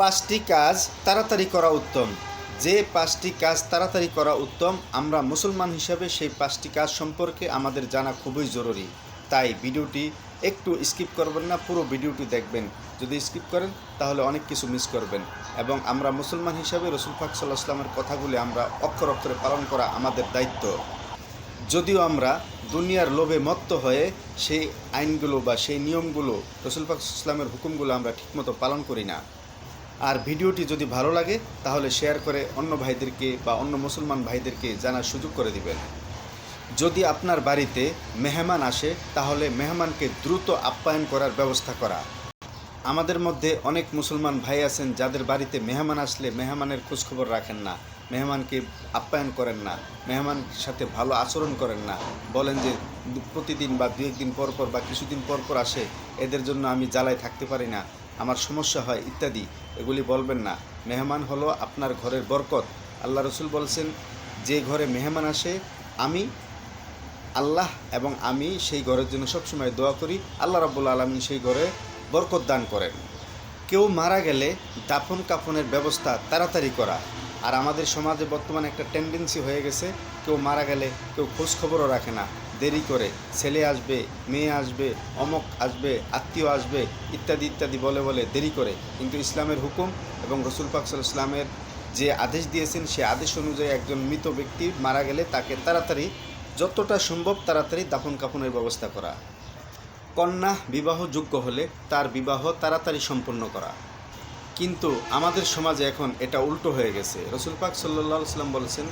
পাঁচটি কাজ তাড়াতাড়ি করা উত্তম। যে পাঁচটি কাজ তাড়াতাড়ি করা উত্তম, আমরা মুসলমান হিসাবে সেই পাঁচটি কাজ সম্পর্কে আমাদের জানা খুবই জরুরি। তাই ভিডিওটি একটু স্কিপ করবেন না, পুরো ভিডিওটি দেখবেন। যদি স্কিপ করেন, তাহলে অনেক কিছু মিস করবেন। এবং আমরা মুসলমান হিসাবে রসুল পাক সাল্লাহ আসলামের কথাগুলি আমরা অক্ষর অক্ষরে পালন করা আমাদের দায়িত্ব। যদিও আমরা দুনিয়ার লোভে মত্ত হয়ে সেই আইনগুলো বা সেই নিয়মগুলো রসুল পাক ইসলামের হুকুমগুলো আমরা ঠিকমতো পালন করি না। আর ভিডিওটি যদি ভালো লাগে, তাহলে শেয়ার করে অন্য ভাইদেরকে বা অন্য মুসলমান ভাইদেরকে জানার সুযোগ করে দিবেন। যদি আপনার বাড়িতে মেহমান আসে, তাহলে মেহমানকে দ্রুত আপ্যায়ন করার ব্যবস্থা করা। আমাদের মধ্যে অনেক মুসলমান ভাই আছেন, যাদের বাড়িতে মেহমান আসলে মেহমানের খোঁজখবর রাখেন না, মেহমানকে আপ্যায়ন করেন না, মেহমান সাথে ভালো আচরণ করেন না। বলেন যে, প্রতিদিন বা দু একদিন পর পর বা কিছুদিন পর পর আসে, এদের জন্য আমি জ্বালায় থাকতে পারি না। আমার সমস্যা হয় ইত্যাদি, এগুলি বলবেন না। মেহমান হলো আপনার ঘরের বরকত। আল্লাহ রসুল বলছেন, যে ঘরে মেহমান আসে, আমি আল্লাহ এবং আমি সেই ঘরের জন্য সবসময় দোয়া করি। আল্লাহ রাব্বুল আলমিন সেই ঘরে বরকত দান করেন। কেউ মারা গেলে দাফন কাফনের ব্যবস্থা তাড়াতাড়ি করা। আর আমাদের সমাজে বর্তমানে একটা টেন্ডেন্সি হয়ে গেছে, কেউ মারা গেলে কেউ খোঁজ খবরও রাখে না। দেরি করে, ছেলে আসবে, মেয়ে আসবে, অমক আসবে, আত্মীয় আসবে, ইত্যাদি ইত্যাদি বলে বলে দেরি করে। কিন্তু ইসলামের হুকুম এবং রসুল পাক সাল্লাল্লাহু আলাইহি ইসলামের যে আদেশ দিয়েছেন, সে আদেশ অনুযায়ী একজন মৃত ব্যক্তি মারা গেলে তাকে তাড়াতাড়ি, যতটা সম্ভব তাড়াতাড়ি দাফন কাফনের ব্যবস্থা করা। কন্যা বিবাহযোগ্য হলে তার বিবাহ তাড়াতাড়ি সম্পন্ন করা। কিন্তু আমাদের সমাজে এখন এটা উল্টো হয়ে গেছে। রসুল পাক সাল্লাহ সাল্লাম বলেছেন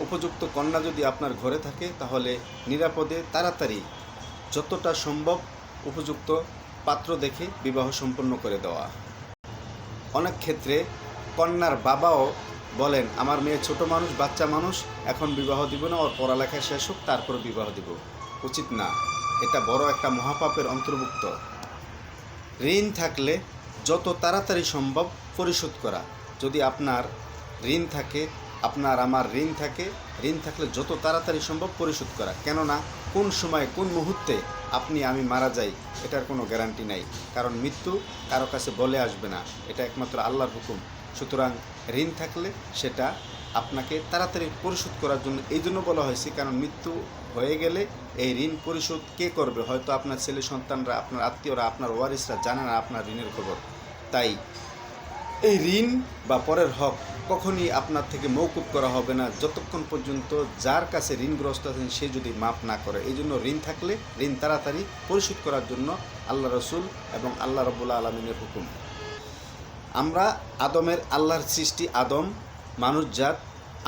উপযুক্ত কন্যা যদি আপনার ঘরে থাকে, তাহলে নিরাপদে, তাড়াতাড়ি যতটা সম্ভব উপযুক্ত পাত্র দেখে বিবাহ সম্পন্ন করে দেওয়া। অনেক ক্ষেত্রে কন্যার বাবাও বলেন, আমার মেয়ে ছোট মানুষ, বাচ্চা মানুষ, এখন বিবাহ দিব না, ওর পড়ালেখা শেষ হোক, তারপর বিবাহ দিব। উচিত না। এটা বড় একটা মহাপাপের অন্তর্ভুক্ত। ঋণ থাকলে যত তাড়াতাড়ি সম্ভব পরিশোধ করা। যদি আপনার ঋণ থাকে আপনার আমার ঋণ থাকে। ঋণ থাকলে যত তাড়াতাড়ি সম্ভব পরিশোধ করা। কেননা, কোন সময়, কোন মুহূর্তে আপনি আমি মারা যাই, এটার কোনো গ্যারান্টি নাই। কারণ মৃত্যু কারও কাছে বলে আসবে না। এটা একমাত্র আল্লাহর হুকুম। সুতরাং ঋণ থাকলে সেটা আপনাকে তাড়াতাড়ি পরিশোধ করার জন্য এই জন্য বলা হয়েছে, কারণ মৃত্যু হয়ে গেলে এই ঋণ পরিশোধ কে করবে? হয়তো আপনার ছেলে সন্তানরা, আপনার আত্মীয়রা, আপনার ওয়ারিসরা জানে না আপনার ঋণের খবর। তাই এই ঋণ বা পরের হক কখনই আপনার থেকে মৌকুব করা হবে না। যতক্ষণ পর্যন্ত যার কাছে ঋণগ্রস্ত আছেন, সে যদি মাপ না করে। এই জন্য ঋণ থাকলে, ঋণ তাড়াতাড়ি পরিশোধ করার জন্য আল্লাহ রসুল এবং আল্লাহ রবুল্লা আলমিনের হুকুম। আমরা আদমের আল্লাহর সৃষ্টি, আদম মানুষজাত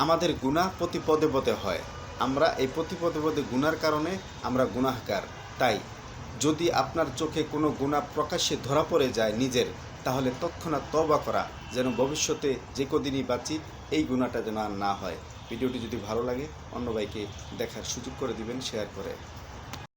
আমাদের গুণা প্রতি পদে পদে হয়। আমরা এই প্রতি পদে পদে গুনার কারণে আমরা গুনাহগার। তাই, যদি আপনার চোখে কোনো গুণা প্রকাশ্যে ধরা পড়ে যায় নিজের তাহলে তৎক্ষণাৎ তবা করা, যেন ভবিষ্যতে যে কদিনই বাঁচি, এই গুণাটা যেন আর না হয়। ভিডিওটি যদি ভালো লাগে, অন্য ভাইকে দেখার সুযোগ করে দিবেন শেয়ার করে।